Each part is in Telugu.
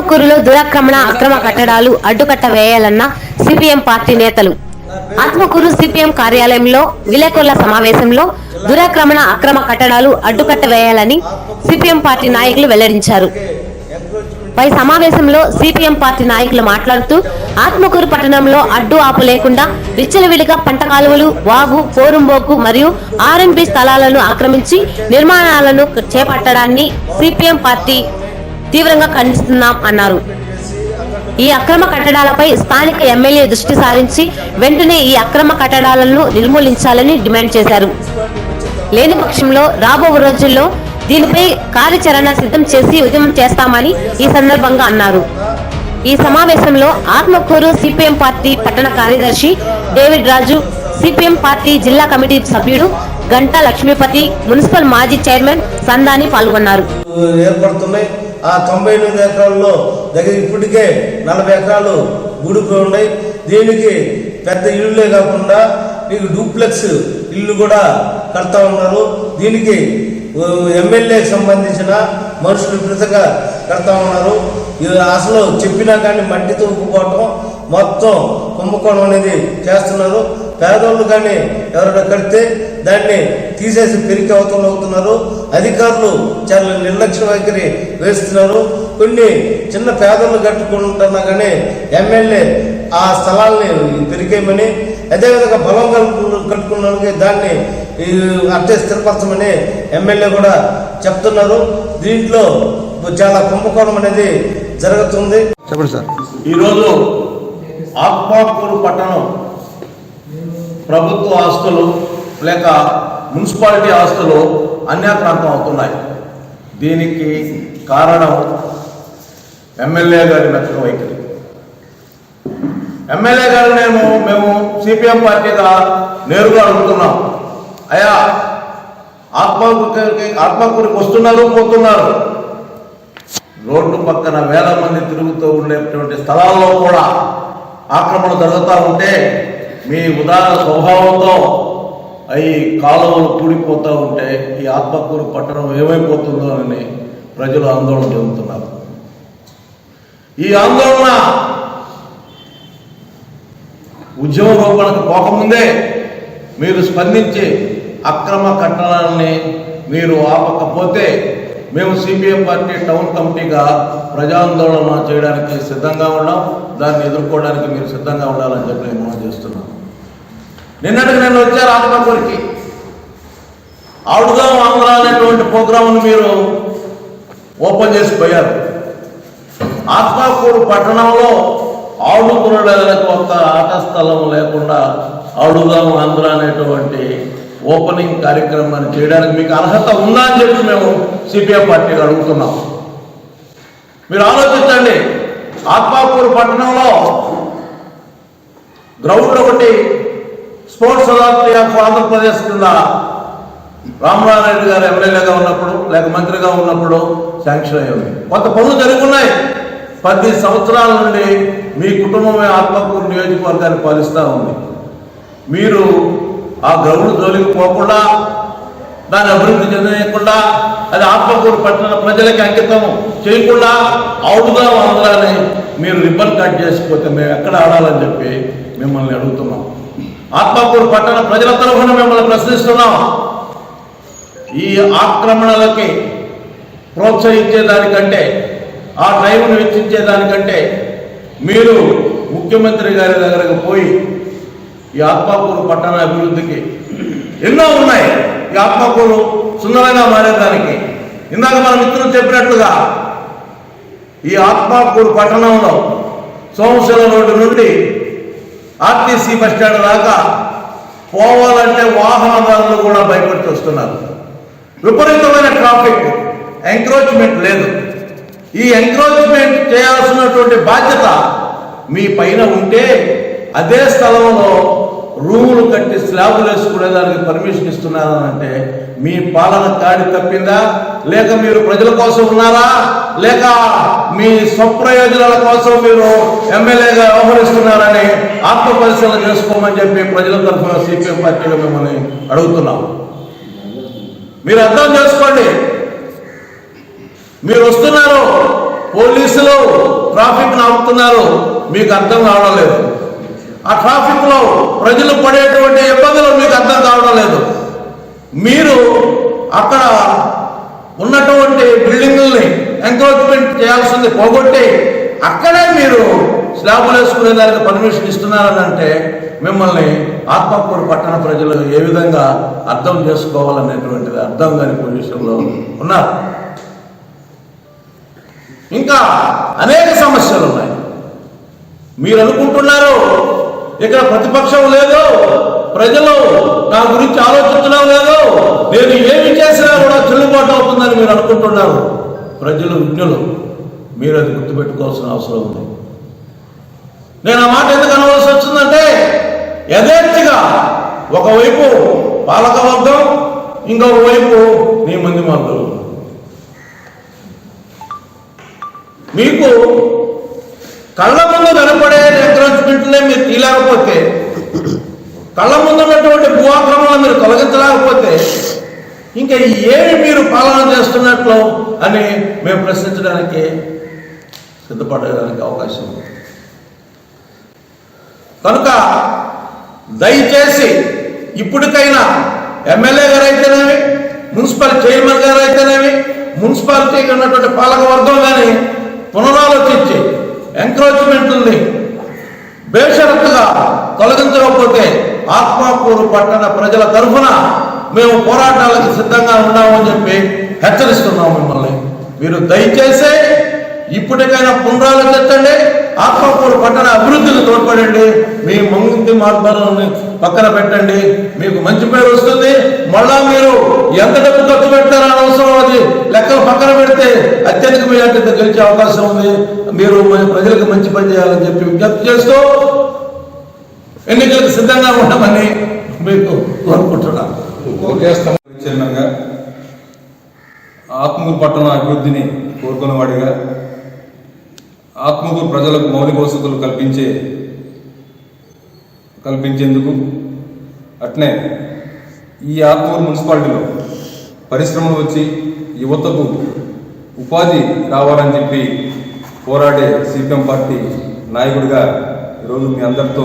ఆత్మకూరులో దురాక్రమణ అక్రమ కట్టడాలు అడ్డుకట్ట వేయాలన్న సిపిఎం పార్టీ నేతలు. ఆత్మకూరు సిపిఎం కార్యాలయంలో విలేకరుల సమావేశంలో దురాక్రమణ అక్రమ కట్టడాలు అడ్డుకట్ట వేయాలని సిపిఎం పార్టీ నాయకులు వెల్లడించారు. పై సమావేశంలో సిపిఎం పార్టీ నాయకులు మాట్లాడుతూ ఆత్మకూరు పట్టణంలో అడ్డు ఆపు లేకుండా విచ్చలవిడిగా పంట కాలువలు వాగు పోరుంబోకు మరియు ఆర్ఎంపీ స్థలాలను ఆక్రమించి నిర్మాణాలను చేపట్టడాన్ని సిపిఎం పార్టీ తీవ్రంగా ఖండిస్తున్నాం అన్నారు. ఈ అక్రమ కట్టడాలపై స్థానిక ఎమ్మెల్యే దృష్టి సారించి వెంటనే ఈ అక్రమ కట్టడాలను నిర్మూలించాలని డిమాండ్ చేశారు. లేని పక్షంలో రాబో రోజుల్లో దీనిపై కార్యాచరణ సిద్ధం చేసి ఉద్యమం చేస్తామని ఈ సందర్భంగా అన్నారు. ఈ సమావేశంలో ఆత్మకూరు సిపిఎం పార్టీ పట్టణ కార్యదర్శి డేవిడ్ రాజు సిపిఎం పార్టీ జిల్లా కమిటీ సభ్యుడు గంటా లక్ష్మీపతి మున్సిపల్ మాజీ చైర్మన్ సందాని పాల్గొన్నారు. ఏర్పడుతున్నాయి. ఆ తొంభై ఎనిమిది ఎకరాల్లో దగ్గర ఇప్పటికే నలభై ఎకరాలు ఊడిపోయి ఉన్నాయి. దీనికి పెద్ద ఇళ్ళే కాకుండా మీకు డూప్లెక్స్ ఇల్లు కూడా కడతా ఉన్నారు. దీనికి ఎమ్మెల్యేకి సంబంధించిన మనుషులు విపరీతంగా కడతా ఉన్నారు. అసలు చెప్పినా కానీ మట్టి తూపుకోవటం మొత్తం కుంభకోణం అనేది చేస్తున్నారు. పేదోళ్ళు కానీ ఎవరైనా కడితే దాన్ని తీసేసి పెరిగి అవతలు అవుతున్నారు. అధికారులు చాలా నిర్లక్ష్య వైఖరి వేస్తున్నారు. కొన్ని చిన్న పేదలు కట్టుకుంటున్నా కానీ ఎమ్మెల్యే ఆ స్థలాల్ని పెరిగేయమని అదేవిధంగా కలుపు కట్టుకున్న దాన్ని ఈ అట్టే స్థిరపరచమని ఎమ్మెల్యే కూడా చెప్తున్నారు. దీంట్లో చాలా కుంభకోణం అనేది జరుగుతుంది. చెప్పండి సార్. ఈరోజు ఆత్మాకూరు పట్టణం ప్రభుత్వ ఆస్తులు లేక మున్సిపాలిటీ ఆస్తులు అన్యాక్రాంతం అవుతున్నాయి. దీనికి కారణం ఎమ్మెల్యే గారి మెత్తక వైఖరి. ఎమ్మెల్యే గారు నేను మేము సిపిఎం పార్టీగా నేరుగా అడుగుతున్నాం. అయా ఆత్మకూరికి ఆత్మకూరికి వస్తున్నారు పోతున్నారు. రోడ్డు పక్కన వేల మంది తిరుగుతూ ఉండేటువంటి స్థలాల్లో కూడా ఆక్రమణ జరుగుతూ ఉంటే మీ ఉదాహరణ స్వభావంతో అవి కాలువలు కూడిపోతూ ఉంటే ఈ ఆత్మకూరు పట్టణం ఏమైపోతుందో అని ప్రజలు ఆందోళన చెందుతున్నారు. ఈ ఆందోళన ఉద్యమ రూపణకు పోకముందే మీరు స్పందించి అక్రమ కట్టడాన్ని మీరు ఆపకపోతే మేము సిపిఎం పార్టీ టౌన్ కమిటీగా ప్రజాందోళన చేయడానికి సిద్ధంగా ఉన్నాం. దాన్ని ఎదుర్కోవడానికి మీరు సిద్ధంగా ఉండాలని చెప్పి నేను మనం చేస్తున్నాను. నిన్నటికి నేను వచ్చారు ఆత్మకూరికి ఆడుగా ఆంధ్ర అనేటువంటి ప్రోగ్రాంను మీరు ఓపెన్ చేసిపోయారు ఆత్మకూరు పట్టణంలో ఆడుకునడానికి కొత్త ఆట స్థలం లేకుండా ఆడుదాం ఆంధ్ర అనేటువంటి ఓపెనింగ్ కార్యక్రమాన్ని చేయడానికి మీకు అర్హత ఉందా అని చెప్పి మేము సిపిఎం పార్టీగా అడుగుతున్నాం. మీరు ఆలోచించండి ఆత్మాకూరు పట్టణంలో గ్రౌండ్ ఒకటి స్పోర్ట్స్ అథారిటీ ఆఫ్ ఆంధ్రప్రదేశ్ కింద రామనారాయణ గారు ఎమ్మెల్యేగా ఉన్నప్పుడు లేక మంత్రిగా ఉన్నప్పుడు శాంక్షన్ అయ్యింది. కొంత పనులు జరుగున్నాయి. పది సంవత్సరాల నుండి మీ కుటుంబమే ఆత్మకూరు నియోజకవర్గాన్ని పాలిస్తూ ఉంది. మీరు ఆ గ్రౌండ్ జోలికి పోకుండా దాన్ని అభివృద్ధి చెందనీయకుండా అది ఆత్మకూరు పట్టణ ప్రజలకి అంకితం చేయకుండా అవుట్గా ఆంధ్రాని మీరు రిబ్బన్ కట్ చేసిపోతే మేము ఎక్కడ ఆడాలని చెప్పి మిమ్మల్ని అడుగుతున్నాం. ఆత్మకూరు పట్టణ ప్రజల తరఫున మిమ్మల్ని ప్రశ్నిస్తున్నాం. ఈ ఆక్రమణలకి ప్రోత్సహించేదానికంటే ఆ టైంను వెచ్చించేదానికంటే మీరు ముఖ్యమంత్రి గారి దగ్గరకు పోయి ఈ ఆత్మకూరు పట్టణ అభివృద్ధికి ఎన్నో ఉన్నాయి. ఈ ఆత్మకూరు సుందరంగా మారేదానికి ఇందాక మన మిత్రులు చెప్పినట్లుగా ఈ ఆత్మకూరు పట్టణంలో సోమశిల రోడ్డు నుండి ఆర్టీసీ బస్ స్టాండ్ దాకా పోవాలంటే వాహనదారులు కూడా భయపడి వస్తున్నారు. విపరీతమైన ట్రాఫిక్ ఎంక్రోచ్మెంట్ లేదు. ఈ ఎంక్రోచ్మెంట్ చేయాల్సినటువంటి బాధ్యత మీ పైన ఉంటే అదే స్థలంలో రూములు కట్టి స్లాబులు వేసుకునేదానికి పర్మిషన్ ఇస్తున్నారంటే మీ పాలన కాడి తప్పిందా? లేక మీరు ప్రజల కోసం ఉన్నారా? లేక మీ స్వప్రయోజనాల కోసం మీరు ఎమ్మెల్యేగా వ్యవహరిస్తున్నారని ఆత్మపరిశీలన చేసుకోమని చెప్పి ప్రజల తరఫున సిపిఎం పార్టీగా మిమ్మల్ని అడుగుతున్నాం మీరు అర్థం చేసుకోండి. మీరు వస్తున్నారు పోలీసులు ట్రాఫిక్ ఆపుతున్నారు మీకు అర్థం కావడం లేదు. ఆ ట్రాఫిక్లో ప్రజలు పడేటువంటి ఇబ్బందులు మీకు అర్థం కావడం లేదు. మీరు అక్కడ ఉన్నటువంటి బిల్డింగ్ ఎంక్రోచ్మెంట్ చేయాల్సింది పోగొట్టి అక్కడే మీరు స్లాబులు వేసుకునే దానికి పర్మిషన్ ఇస్తున్నారని అంటే మిమ్మల్ని ఆత్మకూరు పట్టణ ప్రజలు ఏ విధంగా అర్థం చేసుకోవాలనేటువంటిది అర్థం కాని పొజిషన్లో ఉన్నారు. ఇంకా అనేక సమస్యలు ఉన్నాయి. మీరు అనుకుంటున్నారు ఇక్కడ ప్రతిపక్షం లేదు ప్రజలు నా గురించి ఆలోచించడం లేదు నేను ఏమి చేసినా కూడా చెల్లుబాటు అవుతుందని మీరు అనుకుంటున్నారు. ప్రజలు విజ్ఞులు మీరు అది గుర్తుపెట్టుకోవాల్సిన అవసరం ఉంది. నేను ఆ మాట ఎందుకు అనవలసి వచ్చిందంటే యథేచ్ఛగా ఒకవైపు పాలక వర్గం ఇంకొక వైపు నీ మంది మందులు మీకు కళ్ళ ముందు కనపడే ఎంకరేజ్మెంట్లే మీరు తీయలేకపోతే కళ్ళ ముందు ఉన్నటువంటి భూ మీరు తొలగించలేకపోతే ఇంకా ఏమి మీరు పాలన చేస్తున్నట్లు అని మేము ప్రశ్నించడానికి సిద్ధపడడానికి అవకాశం ఉంది. కనుక దయచేసి ఇప్పటికైనా ఎమ్మెల్యే గారు అయితేనేమి మున్సిపల్ చైర్మన్ గారు అయితేనేమి మున్సిపాలిటీకి ఉన్నటువంటి పాలక వర్గం కానీ పునరాలోచించి ఎంక్రోచ్మెంట్ని బేషరత్తుగా తొలగించకపోతే ఆత్మాకూరు పట్టణ ప్రజల తరఫున మేము పోరాటాలకు సిద్ధంగా ఉన్నామని చెప్పి హెచ్చరిస్తున్నాం మిమ్మల్ని. మీరు దయచేసి ఇప్పటికైనా పునరాలోచించండి ఆత్మకూరు పట్టణ అభివృద్ధికి తోడ్పడండి. మీ మంది మార్గాలను పక్కన పెట్టండి. మీకు మంచి పేరు వస్తుంది. మళ్ళా మీరు ఎంత డబ్బు ఖర్చు పెట్టారని అవసరం అది లెక్కలు పక్కన పెడితే అత్యధిక మెజార్టీతో గెలిచే అవకాశం ఉంది. మీరు ప్రజలకు మంచి పని చేయాలని చెప్పి విజ్ఞప్తి చేస్తూ ఎన్నికలకు సిద్ధంగా ఉండమని మీకు కోరుకుంటున్నాను. చైర్మన్గా ఆత్మకూరు పట్టణ అభివృద్ధిని కోరుకున్నవాడిగా ఆత్మకూరు ప్రజలకు మౌలిక వసతులు కల్పించే కల్పించేందుకు అట్నే ఈ ఆత్మూరు మున్సిపాలిటీలో పరిశ్రమలు వచ్చి యువతకు ఉపాధి రావాలని చెప్పి పోరాడే సిపిఎం పార్టీ నాయకుడిగా ఈరోజు మీ అందరితో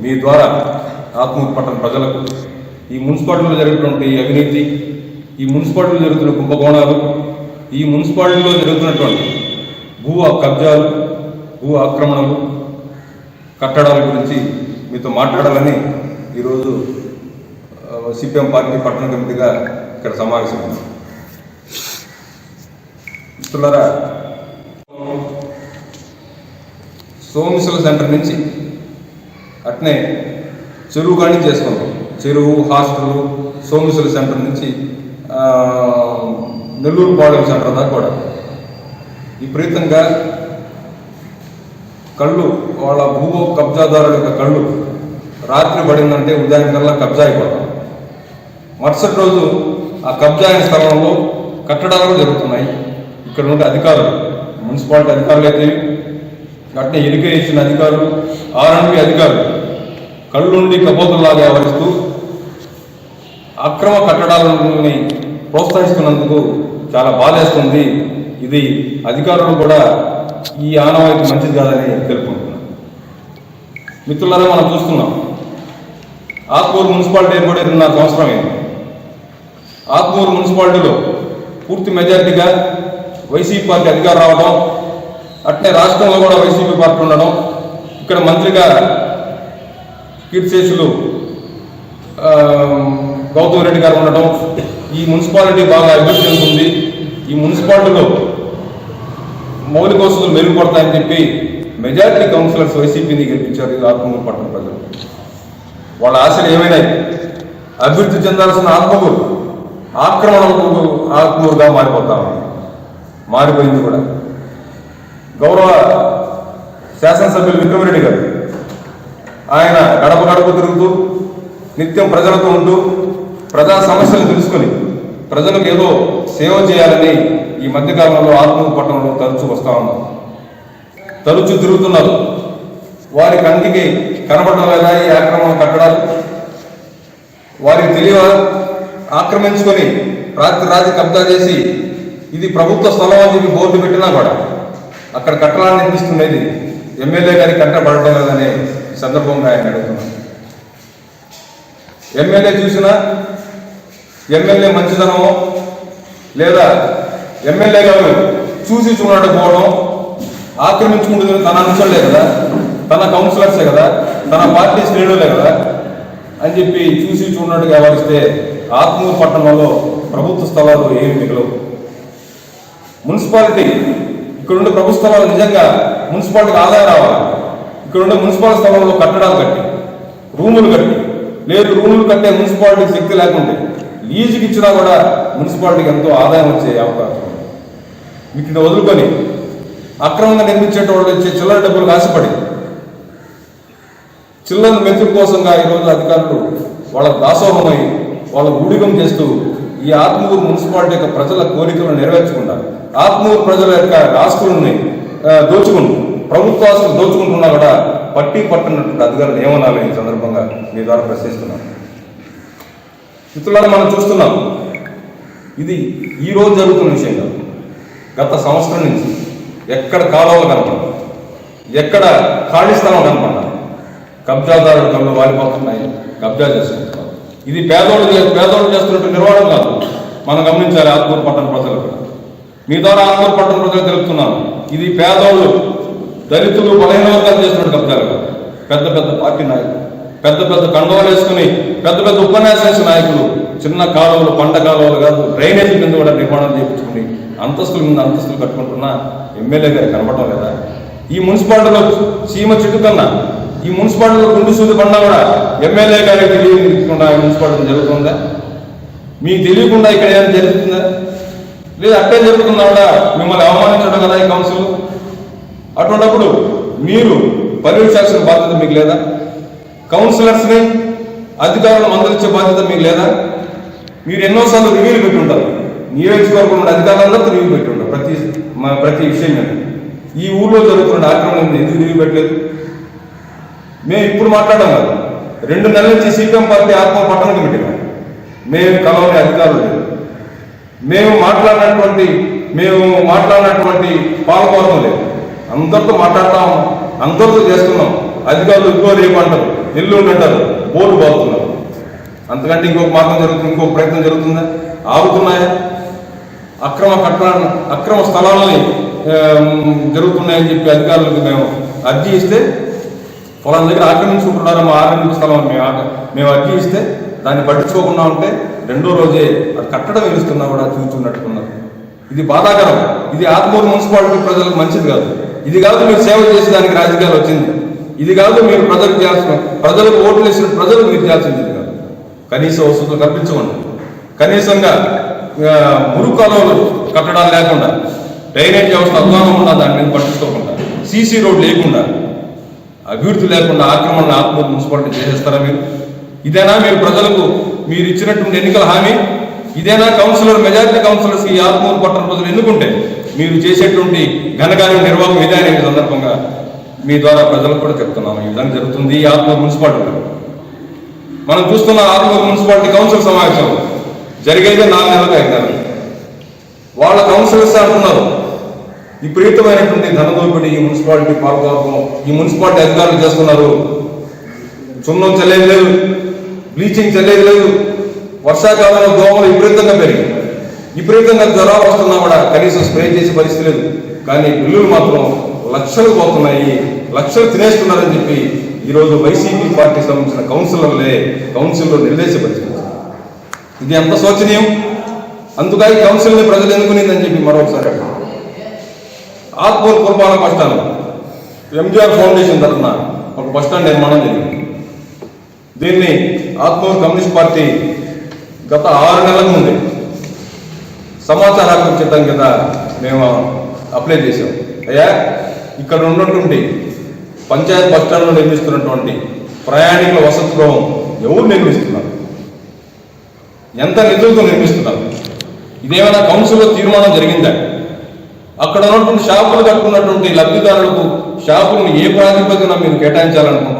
మీ ద్వారా ఆత్మకూరు పట్టణ ప్రజలకు ఈ మున్సిపాలిటీలో జరుగుతున్నటువంటి అవినీతి ఈ మున్సిపాలిటీలో జరుగుతున్న కుంభకోణాలు ఈ మున్సిపాలిటీలో జరుగుతున్నటువంటి భూ కబ్జాలు భూ ఆక్రమణలు కట్టడాల గురించి మీతో మాట్లాడాలని ఈరోజు సిపిఎం పార్టీ పట్టణ కమిటీగా ఇక్కడ సమావేశమైంది. మిత్రులరా సోమేశ్వర సెంటర్ నుంచి అట్నే చెరువు కానీ చేసుకుంటాం చెరువు హాస్టల్ సోమశిల సెంటర్ నుంచి నెల్లూరు పాలెం సెంటర్ దాకా కూడా. విపరీతంగా కళ్ళు వాళ్ళ భూ కబ్జాదారుల యొక్క కళ్ళు రాత్రి పడిందంటే ఉదయానికల్లా కబ్జా అయిపోతాం. మరుసటి రోజు ఆ కబ్జా అయిన స్థలంలో కట్టడాలు జరుగుతున్నాయి. ఇక్కడ ఉండే అధికారులు మున్సిపాలిటీ అధికారులు అయితే అట్నే ఎన్నిక ఇచ్చిన అధికారులు ఆర్ఎండ్బి అధికారులు కళ్ళుండి కపోతుల్లాగా వ్యవహరిస్తూ అక్రమ కట్టడాలని ప్రోత్సహిస్తున్నందుకు చాలా బాధేస్తుంది. ఇది అధికారులు కూడా ఈ ఆనవాయితీ మంచిది కాదని తెలుపుకుంటున్నాం. మిత్రులారా మనం చూస్తున్నాం. ఆత్మూరు మున్సిపాలిటీ ఏర్పడి రెండున్నర సంవత్సరం అయింది ఆత్మూరు మున్సిపాలిటీలో పూర్తి మెజారిటీగా వైసీపీ పార్టీ అధికారం రావడం అట్నే రాష్ట్రంలో కూడా వైసీపీ పార్టీ ఉండడం ఇక్కడ మంత్రిగా కీర్తిశేషులు గౌతమ్ రెడ్డి గారు ఉండడం ఈ మున్సిపాలిటీ బాగా అభివృద్ధి చెందుతుంది. ఈ మున్సిపాలిటీలో మౌలిక వసతులు మెరుగుపడతాయని చెప్పి మెజారిటీ కౌన్సిలర్స్ వైసీపీని గెలిపించారు ఈ ఆత్మూరు పట్టణ ప్రజలు. వాళ్ళ ఆశలు ఏమైనాయి? అభివృద్ధి చెందాల్సిన ఆత్మకూరు ఆక్రమణకు ఆత్మూరుగా మారిపోతాము మారిపోయింది కూడా. గౌరవ శాసనసభ్యులు విక్రమరెడ్డి గారు ఆయన గడప గడప తిరుగుతూ నిత్యం ప్రజలతో ఉంటూ ప్రజా సమస్యలు తెలుసుకొని ప్రజలకు ఏదో సేవ చేయాలని ఈ మధ్యకాలంలో ఆత్మూరు పట్టణంలో తరచూ వస్తా ఉన్నారు తరచూ తిరుగుతున్నారు. వారి కంటికి కనబడడం లేదా ఈ ఆక్రమణ కట్టడాలు వారికి తెలియ ఆక్రమించుకొని రాత్రి రాత్రి కబ్జా చేసి ఇది ప్రభుత్వ స్థలం అని చెప్పి బోర్డు పెట్టినా కూడా అక్కడ కట్టడాన్ని నిర్మిస్తున్నది ఎమ్మెల్యే గారి కట్టబడటం లేదని ఈ సందర్భంగా ఆయన అడుగుతున్నాను ఎమ్మెల్యే చూసినా ఎమ్మెల్యే మంచితనమో లేదా ఎమ్మెల్యే గారు చూసి చూడకపోవడం ఆక్రమించుకుంటుంది తన అనుచరులే కదా? తన కౌన్సిలర్సే కదా? తన పార్టీ శ్రేణులే కదా? అని చెప్పి చూసి చూడనట్టుగా వ్యవహరిస్తే ఆత్మూరు పట్టణంలో ప్రభుత్వ స్థలాలు ఏమి మిగలవు మున్సిపాలిటీ ఇక్కడుండే ప్రభుత్వ స్థలాలు నిజంగా మున్సిపాలిటీకి ఆదాయం రావాలి. ఇక్కడుండే మున్సిపల్ స్థలంలో కట్టడాలు కట్టి రూములు కట్టి లేదు రూములు కట్టే మున్సిపాలిటీకి శక్తి లేకుంటే లీజుకి ఇచ్చినా కూడా మున్సిపాలిటీకి ఎంతో ఆదాయం వచ్చే అవకాశం వీటిని వదులుకొని అక్రమంగా నిర్మించేట వాళ్ళు చిల్లర డబ్బులు ఆశపడి చిల్లర మెతుకు కోసంగా ఈరోజు అధికారులు వాళ్ళ దాసోహమై వాళ్ళ ఊడిగం చేస్తూ ఈ ఆత్మూరు మున్సిపాలిటీ యొక్క ప్రజల కోరికలను నెరవేర్చకుండా ఆత్మూరు ప్రజల యొక్క ఆస్తులని ఆ, దోచుకుంటూ ప్రభుత్వ ఆస్తులు దోచుకుంటున్నా కూడా పట్టి పట్టున్నటువంటి అధికారులు ఏమనాలి ఈ సందర్భంగా మీ ద్వారా ప్రశ్నిస్తున్నాను. మిత్రులారా మనం చూస్తున్నాం. ఇది ఈరోజు జరుగుతున్న విషయం కాదు. గత సంవత్సరం నుంచి ఎక్కడ కాలువలు కనపడ ఎక్కడ ఖాళీ స్థలం కనపడ కబ్జాదారుల కళ్ళు వాలిపోతున్నాయి కబ్జా చేసుకుంటున్నారు ఇది పేదోళ్ళు చే- పేదోళ్ళు చేస్తున్నట్టు నిర్వహణ కాదు. మనం గమనించాలి ఆత్మూరు పట్టణ ప్రజలకు మీ ద్వారా ఆత్మూరు పట్టణ ప్రజలు తెలుపుతున్నాను ఇది పేదోళ్ళు దళితులు బలహీన వర్గాలు చేస్తున్నట్టు కబ్జాలు పెద్ద పెద్ద పార్టీ నాయకులు. పెద్ద పెద్ద కండువాలు వేసుకుని పెద్ద పెద్ద ఉపన్యాసం నాయకులు. చిన్న కాలువలు పంట కాలువలు కాదు డ్రైనేజీ కింద కూడా నిర్మాణం చేయించుకుని అంతస్తుల మీద అంతస్తులు కట్టుకుంటున్న ఎమ్మెల్యే గారు కనపడటం లేదా? ఈ మున్సిపాలిటీలో సీమ చిట్టుకన్నా ఈ మున్సిపాలిటీలో గుండు సూది పడినా కూడా ఎమ్మెల్యే గారికి తెలియకుండా ఈ మున్సిపాలిటీ జరుగుతుందా? మీకు తెలియకుండా ఇక్కడ ఏమైనా జరుగుతుందా? లేదా అట్టే జరుగుతుందా కూడా మిమ్మల్ని అవమానించడం కదా ఈ కౌన్సిల్? అటువంటిప్పుడు మీరు పర్యవేక్షాల్సిన బాధ్యత మీకు లేదా? కౌన్సిలర్స్ని అధికారులను మందలించే బాధ్యత మీకు లేదా? మీరు ఎన్నోసార్లు రివ్యూలు పెట్టుంటారు. నియోజకవర్గం ఉన్న అధికారులందరూ రివ్యూ పెట్టుంటారు. ప్రతి మా ప్రతి విషయం మీద. ఈ ఊళ్ళో జరుగుతున్న ఆక్రమణ ఎందుకు రివ్యూ పెట్టలేదు? మేము ఇప్పుడు మాట్లాడడం కాదు. రెండు నెలల నుంచి సీపీఎం పార్టీ ఆత్మ పట్టణ కమిటీ మేము కలవని అధికారులు మేము మాట్లాడినటువంటి మేము మాట్లాడినటువంటి పాల్గొనడం లేదు. అందరితో మాట్లాడతాం అందరితో చేస్తున్నాం. అధికారులు ఎక్కువ రేపు అంటారు. ఇల్లు పెట్టారు బోర్డు బాగుతున్నారు అంతకంటే ఇంకొక మార్గం జరుగుతుంది ఇంకొక ప్రయత్నం జరుగుతుందా? ఆగుతున్నాయా? అక్రమ కట్టడాలను అక్రమ స్థలాలని జరుగుతున్నాయని చెప్పి అధికారులకు మేము అర్జీ ఇస్తే పొలం దగ్గర ఆక్రమించుకుంటున్నారు? మా ఆక్రమించిన స్థలం మేము మేము అర్జీ ఇస్తే దాన్ని పట్టించుకోకుండా ఉంటే రెండో రోజే అది కట్టడం వెలుస్తున్నా కూడా చూచున్నట్టుకున్నారు ఇది బాధాకరం. ఇది ఆత్మూరు మున్సిపాలిటీ ప్రజలకు మంచిది కాదు. ఇది కాదు మీరు సేవ చేసి దానికి రాజకీయాలు వచ్చింది. ఇది కాదు మీరు ప్రజలకు చేయాల్సిన ప్రజలకు ఓట్లు వేసిన ప్రజలకు మీరు చేయాల్సింది కాదు. కనీస వసతులు కల్పించమండి కనీసంగా ఆ, మురుగు కాలువలు కట్టడాలు లేకుండా డ్రైనేజ్ వ్యవస్థ అధ్వానం ఉన్నా దాని మీద పట్టించుకోకుండా సీసీ రోడ్ లేకుండా అభివృద్ధి లేకుండా ఆక్రమణ ఆత్మ మున్సిపాలిటీ చేసేస్తారా మీరు? ఇదేనా మీరు ప్రజలకు మీరు ఇచ్చినటువంటి ఎన్నికల హామీ? ఇదేనా కౌన్సిలర్ మెజారిటీ కౌన్సిలర్స్ ఈ ఆత్మూరు పట్టణ ప్రజలు ఎన్నుకుంటే మీరు చేసేటువంటి ఘనకార్య నిర్వాహం ఇదే అనే సందర్భంగా మీ ద్వారా ప్రజలకు కూడా చెప్తున్నాము ఈ విధంగా జరుగుతుంది. ఈ మున్సిపాలిటీ మనం చూస్తున్న ఆత్మ మున్సిపాలిటీ కౌన్సిల్ సమావేశం జరిగేదే నాలుగు నెలలు అయినా వాళ్ళ కౌన్సిలర్స్ అంటున్నారు విపరీతమైనటువంటి ధనదోపిడి ఈ మున్సిపాలిటీ పాల్గొనడం ఈ మున్సిపాలిటీ అధికారులు చేస్తున్నారు. సున్నం చెల్లేదు లేదు. బ్లీచింగ్ చల్లేది లేదు. వర్షాకాలంలో దోమలు విపరీతంగా పెరిగి విపరీతంగా జ్వరాలు వస్తున్నా కూడా కనీసం స్ప్రే చేసే పరిస్థితి లేదు. కానీ బిల్లులు మాత్రం లక్షలు పోతున్నాయి లక్షలు తినేస్తున్నారని చెప్పి ఈరోజు వైసీపీ పార్టీకి సంబంధించిన కౌన్సిలర్లే కౌన్సిల్లో నిర్దేశపరిచారు. ఇది ఎంత శోచనీయం? అందుకని కౌన్సిల్ని ప్రజలు ఎందుకునిందని చెప్పి మరొకసారి అడుగుతున్నాను. ఆత్మూరు పురపాలక బస్ స్టాండ్ ఎంజిఆర్ ఫౌండేషన్ తరఫున ఒక బస్ స్టాండ్ నిర్మాణం జరిగింది. దీన్ని ఆత్మూరు కమ్యూనిస్ట్ పార్టీ గత ఆరు నెలల ముందే సమాచార హక్కు చట్టం కింద మేము అప్లై చేసాం అయ్యా ఇక్కడ ఉన్నటువంటి పంచాయత్ బస్ స్టాండ్లో నిర్మిస్తున్నటువంటి ప్రయాణికుల వసతిలో ఎవరు నిర్మిస్తున్నారు? ఎంత నిధులతో నిర్మిస్తున్నారు? ఇదేమైనా కౌన్సిల్లో తీర్మానం జరిగిందా? అక్కడ ఉన్నటువంటి షాపులు కట్టుకున్నటువంటి లబ్ధిదారులకు షాపులను ఏ ప్రాతిపదికన మీరు కేటాయించాలనుకుంటున్నారు?